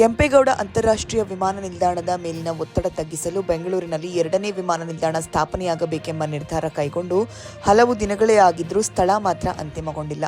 ಕೆಂಪೇಗೌಡ ಅಂತಾರಾಷ್ಟ್ರೀಯ ವಿಮಾನ ನಿಲ್ದಾಣದ ಮೇಲಿನ ಒತ್ತಡ ತಗ್ಗಿಸಲು ಬೆಂಗಳೂರಿನಲ್ಲಿ ಎರಡನೇ ವಿಮಾನ ನಿಲ್ದಾಣ ಸ್ಥಾಪನೆಯಾಗಬೇಕೆಂಬ ನಿರ್ಧಾರ ಕೈಗೊಂಡು ಹಲವು ದಿನಗಳೇ ಆಗಿದ್ದರೂ ಸ್ಥಳ ಮಾತ್ರ ಅಂತಿಮಗೊಂಡಿಲ್ಲ.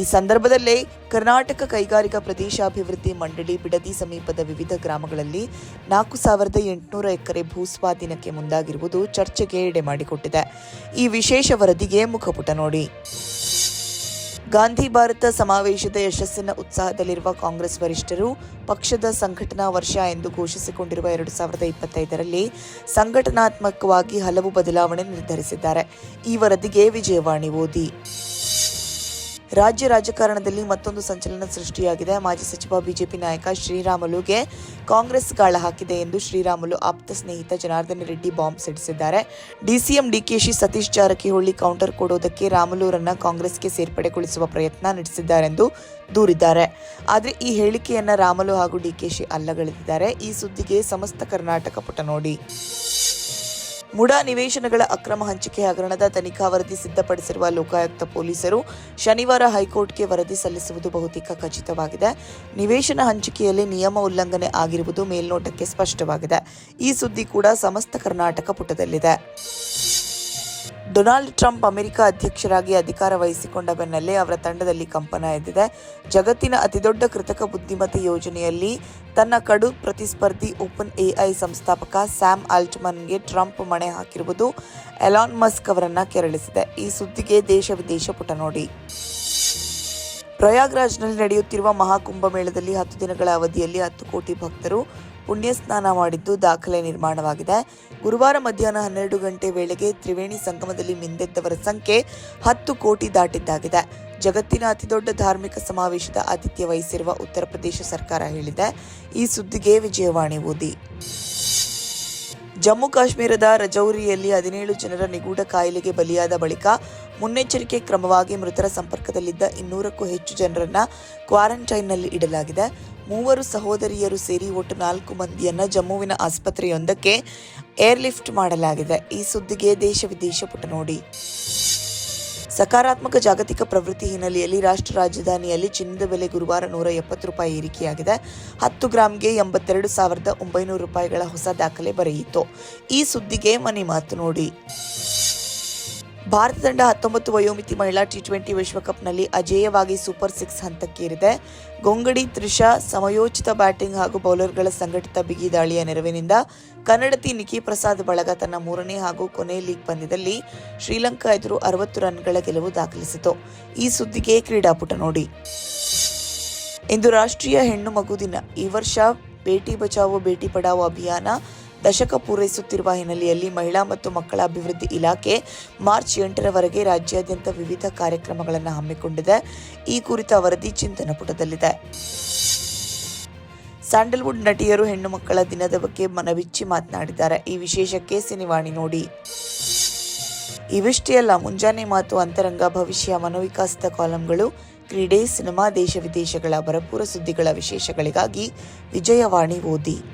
ಈ ಸಂದರ್ಭದಲ್ಲೇ ಕರ್ನಾಟಕ ಕೈಗಾರಿಕಾ ಪ್ರದೇಶಾಭಿವೃದ್ಧಿ ಮಂಡಳಿ ಬಿಡದಿ ಸಮೀಪದ ವಿವಿಧ ಗ್ರಾಮಗಳಲ್ಲಿ ನಾಲ್ಕು ಸಾವಿರದ ಎಂಟುನೂರ ಎಕರೆ ಭೂಸ್ವಾಧೀನಕ್ಕೆ ಮುಂದಾಗಿರುವುದು ಚರ್ಚೆಗೆ ಎಡೆ ಮಾಡಿಕೊಟ್ಟಿದೆ ಈ ವಿಶೇಷ ವರದಿಗೆ ಮುಖಪುಟ ನೋಡಿ. ಗಾಂಧಿ ಭಾರತ ಸಮಾವೇಶದ ಯಶಸ್ಸಿನ ಉತ್ಸಾಹದಲ್ಲಿರುವ ಕಾಂಗ್ರೆಸ್ ವರಿಷ್ಠರು ಪಕ್ಷದ ಸಂಘಟನಾ ವರ್ಷ ಎಂದು ಘೋಷಿಸಿಕೊಂಡಿರುವ ಎರಡು ಸಾವಿರದ ಇಪ್ಪತ್ತೈದರಲ್ಲಿ ಸಂಘಟನಾತ್ಮಕವಾಗಿ ಹಲವು ಬದಲಾವಣೆ ನಿರ್ಧರಿಸಿದ್ದಾರೆ. ಈ ವರದಿಗೆ ವಿಜಯವಾಣಿ ಓದಿ. ರಾಜ್ಯ ರಾಜಕಾರಣದಲ್ಲಿ ಮತ್ತೊಂದು ಸಂಚಲನ ಸೃಷ್ಟಿಯಾಗಿದೆ. ಮಾಜಿ ಸಚಿವ, ಬಿಜೆಪಿ ನಾಯಕ ಶ್ರೀರಾಮುಲುಗೆ ಕಾಂಗ್ರೆಸ್ ಗಾಳ ಹಾಕಿದೆ ಎಂದು ಶ್ರೀರಾಮುಲು ಆಪ್ತ ಸ್ನೇಹಿತ ಜನಾರ್ದನ ರೆಡ್ಡಿ ಬಾಂಬ್ ಸಿಡಿಸಿದ್ದಾರೆ. ಡಿಸಿಎಂ ಡಿಕೆಶಿ ಸತೀಶ್ ಜಾರಕಿಹೊಳಿ ಕೌಂಟರ್ ಕೊಡೋದಕ್ಕೆ ರಾಮುಲುರನ್ನ ಕಾಂಗ್ರೆಸ್ಗೆ ಸೇರ್ಪಡೆಗೊಳಿಸುವ ಪ್ರಯತ್ನ ನಡೆಸಿದ್ದಾರೆಂದು ದೂರಿದ್ದಾರೆ. ಆದರೆ ಈ ಹೇಳಿಕೆಯನ್ನ ರಾಮುಲು ಹಾಗೂ ಡಿಕೆಶಿ ಅಲ್ಲಗಳೆದಿದ್ದಾರೆ. ಈ ಸುದ್ದಿಗೆ ಸಮಸ್ತ ಕರ್ನಾಟಕ ಪುಟ ನೋಡಿ. ಮುಡಾ ನಿವೇಶನಗಳ ಅಕ್ರಮ ಹಂಚಿಕೆ ಹಗರಣದ ತನಿಖಾ ವರದಿ ಸಿದ್ಧಪಡಿಸಿರುವ ಲೋಕಾಯುಕ್ತ ಪೊಲೀಸರು ಶನಿವಾರ ಹೈಕೋರ್ಟ್ಗೆ ವರದಿ ಸಲ್ಲಿಸುವುದು ಬಹುತೇಕ ಖಚಿತವಾಗಿದೆ. ನಿವೇಶನ ಹಂಚಿಕೆಯಲ್ಲಿ ನಿಯಮ ಉಲ್ಲಂಘನೆ ಆಗಿರುವುದು ಮೇಲ್ನೋಟಕ್ಕೆ ಸ್ಪಷ್ಟವಾಗಿದೆ. ಈ ಸುದ್ದಿ ಕೂಡ ಸಮಸ್ತ ಕರ್ನಾಟಕ ಪುಟದಲ್ಲಿದೆ. ಡೊನಾಲ್ಡ್ ಟ್ರಂಪ್ ಅಮೆರಿಕ ಅಧ್ಯಕ್ಷರಾಗಿ ಅಧಿಕಾರ ವಹಿಸಿಕೊಂಡ ಬೆನ್ನಲ್ಲೇ ಅವರ ತಂಡದಲ್ಲಿ ಕಂಪನ ಎದ್ದಿದೆ. ಜಗತ್ತಿನ ಅತಿದೊಡ್ಡ ಕೃತಕ ಬುದ್ಧಿಮತ್ತೆ ಯೋಜನೆಯಲ್ಲಿ ತನ್ನ ಕಡು ಪ್ರತಿಸ್ಪರ್ಧಿ ಓಪನ್ ಎಐ ಸಂಸ್ಥಾಪಕ ಸ್ಯಾಮ್ ಆಲ್ಟ್ಮನ್ಗೆ ಟ್ರಂಪ್ ಮಣೆ ಹಾಕಿರುವುದು ಎಲಾನ್ ಮಸ್ಕ್ ಅವರನ್ನ ಕೆರಳಿಸಿದೆ. ಈ ಸುದ್ದಿಗೆ ದೇಶ ವಿದೇಶ ಪುಟ ನೋಡಿ. ಪ್ರಯಾಗ್ರಾಜ್ನಲ್ಲಿ ನಡೆಯುತ್ತಿರುವ ಮಹಾಕುಂಭಮೇಳದಲ್ಲಿ ಹತ್ತು ದಿನಗಳ ಅವಧಿಯಲ್ಲಿ ಹತ್ತು ಕೋಟಿ ಭಕ್ತರು ಪುಣ್ಯ ಸ್ನಾನ ಮಾಡಿದ್ದು ದಾಖಲೆ ನಿರ್ಮಾಣವಾಗಿದೆ. ಗುರುವಾರ ಮಧ್ಯಾಹ್ನ ಹನ್ನೆರಡು ಗಂಟೆ ವೇಳೆಗೆ ತ್ರಿವೇಣಿ ಸಂಗಮದಲ್ಲಿ ಮಿಂದೆದ್ದವರ ಸಂಖ್ಯೆ ಹತ್ತು ಕೋಟಿ ದಾಟಿದ್ದಾಗಿದೆ. ಜಗತ್ತಿನ ಅತಿದೊಡ್ಡ ಧಾರ್ಮಿಕ ಸಮಾವೇಶದ ಆತಿಥ್ಯ ವಹಿಸಿರುವ ಉತ್ತರ ಪ್ರದೇಶ ಸರ್ಕಾರ ಹೇಳಿದೆ. ಈ ಸುದ್ದಿಗೆ ವಿಜಯವಾಣಿ ಓದಿ. ಜಮ್ಮು ಕಾಶ್ಮೀರದ ರಜೌರಿಯಲ್ಲಿ ಹದಿನೇಳು ಜನರ ನಿಗೂಢ ಕಾಯಿಲೆಗೆ ಬಲಿಯಾದ ಬಳಿಕ ಮುನ್ನೆಚ್ಚರಿಕೆ ಕ್ರಮವಾಗಿ ಮೃತರ ಸಂಪರ್ಕದಲ್ಲಿದ್ದ ಇನ್ನೂರಕ್ಕೂ ಹೆಚ್ಚು ಜನರನ್ನ ಕ್ವಾರಂಟೈನ್ನಲ್ಲಿ ಇಡಲಾಗಿದೆ. ಮೂವರು ಸಹೋದರಿಯರು ಸೇರಿ ಒಟ್ಟು ನಾಲ್ಕು ಮಂದಿಯನ್ನು ಜಮ್ಮುವಿನ ಆಸ್ಪತ್ರೆಯೊಂದಕ್ಕೆ ಏರ್ಲಿಫ್ಟ್ ಮಾಡಲಾಗಿದೆ. ಈ ಸುದ್ದಿಗೆ ದೇಶ ವಿದೇಶ ಪುಟ ನೋಡಿ. ಸಕಾರಾತ್ಮಕ ಜಾಗತಿಕ ಪ್ರವೃತ್ತಿ ಹಿನ್ನೆಲೆಯಲ್ಲಿ ರಾಷ್ಟ್ರ ರಾಜಧಾನಿಯಲ್ಲಿ ಚಿನ್ನದ ಬೆಲೆ ಗುರುವಾರ ನೂರ ಎಪ್ಪತ್ತು ರೂಪಾಯಿ ಏರಿಕೆಯಾಗಿದೆ. ಹತ್ತು ಗ್ರಾಮ್ಗೆ ಎಂಬತ್ತೆರಡು ಸಾವಿರದ ಒಂಬೈನೂರು ರೂಪಾಯಿಗಳ ಹೊಸ ದಾಖಲೆ ಬರೆಯಿತು. ಈ ಸುದ್ದಿಗೆ ಮನೆ ಮಾತು ನೋಡಿ. ಭಾರತ ತಂಡ ಹತ್ತೊಂಬತ್ತು ವಯೋಮಿತಿ ಮಹಿಳಾ ಟಿ ಟ್ವೆಂಟಿ ವಿಶ್ವಕಪ್ನಲ್ಲಿ ಅಜೇಯವಾಗಿ ಸೂಪರ್ ಸಿಕ್ಸ್ ಹಂತಕ್ಕೇರಿದೆ. ಗೊಂಗಡಿ, ತ್ರಿಷಾ, ಸಮಯೋಚಿತ ಬ್ಯಾಟಿಂಗ್ ಹಾಗೂ ಬೌಲರ್ಗಳ ಸಂಘಟಿತ ಬಿಗಿ ದಾಳಿಯ ನೆರವಿನಿಂದ ಕನ್ನಡತಿ ನಿಖಿ ಪ್ರಸಾದ್ ಬಳಗ ತನ್ನ ಮೂರನೇ ಹಾಗೂ ಕೊನೆ ಲೀಗ್ ಪಂದ್ಯದಲ್ಲಿ ಶ್ರೀಲಂಕಾ ಎದುರು ಅರವತ್ತು ರನ್ಗಳ ಗೆಲುವು ದಾಖಲಿಸಿತು. ಈ ಸುದ್ದಿಗೆ ಕ್ರೀಡಾಪುಟ ನೋಡಿ. ಇಂದು ರಾಷ್ಟ್ರೀಯ ಹೆಣ್ಣು ಮಗು ದಿನ. ಈ ವರ್ಷ ಬೇಟಿ ಬಚಾವೋ, ಬೇಟಿ ಪಡಾವೋ ಅಭಿಯಾನ ದಶಕ ಪೂರೈಸುತ್ತಿರುವ ಹಿನ್ನೆಲೆಯಲ್ಲಿ ಮಹಿಳಾ ಮತ್ತು ಮಕ್ಕಳ ಅಭಿವೃದ್ಧಿ ಇಲಾಖೆ ಮಾರ್ಚ್ ಎಂಟರವರೆಗೆ ರಾಜ್ಯಾದ್ಯಂತ ವಿವಿಧ ಕಾರ್ಯಕ್ರಮಗಳನ್ನು ಹಮ್ಮಿಕೊಂಡಿದೆ. ಈ ಕುರಿತ ವರದಿ ಚಿಂತನ ಪುಟದಲ್ಲಿದೆ. ಸ್ಯಾಂಡಲ್ವುಡ್ ನಟಿಯರು ಹೆಣ್ಣು ಮಕ್ಕಳ ದಿನದ ಬಗ್ಗೆ ಮನವಿಚ್ಚಿ ಮಾತನಾಡಿದ್ದಾರೆ. ಈ ವಿಶೇಷಕ್ಕೆ ಸಿನಿವಾಣಿ ನೋಡಿ. ಇವಿಷ್ಟೇ ಅಲ್ಲ, ಮುಂಜಾನೆ ಮಾತು ಅಂತರಂಗ ಭವಿಷ್ಯ ಮನೋವಿಕಾಸದ ಕಾಲಂಗಳು, ಕ್ರೀಡೆ, ಸಿನಿಮಾ, ದೇಶ ವಿದೇಶಗಳ ಭರಪೂರ ಸುದ್ದಿಗಳ ವಿಶೇಷಗಳಿಗಾಗಿ ವಿಜಯವಾಣಿ ಓದಿ.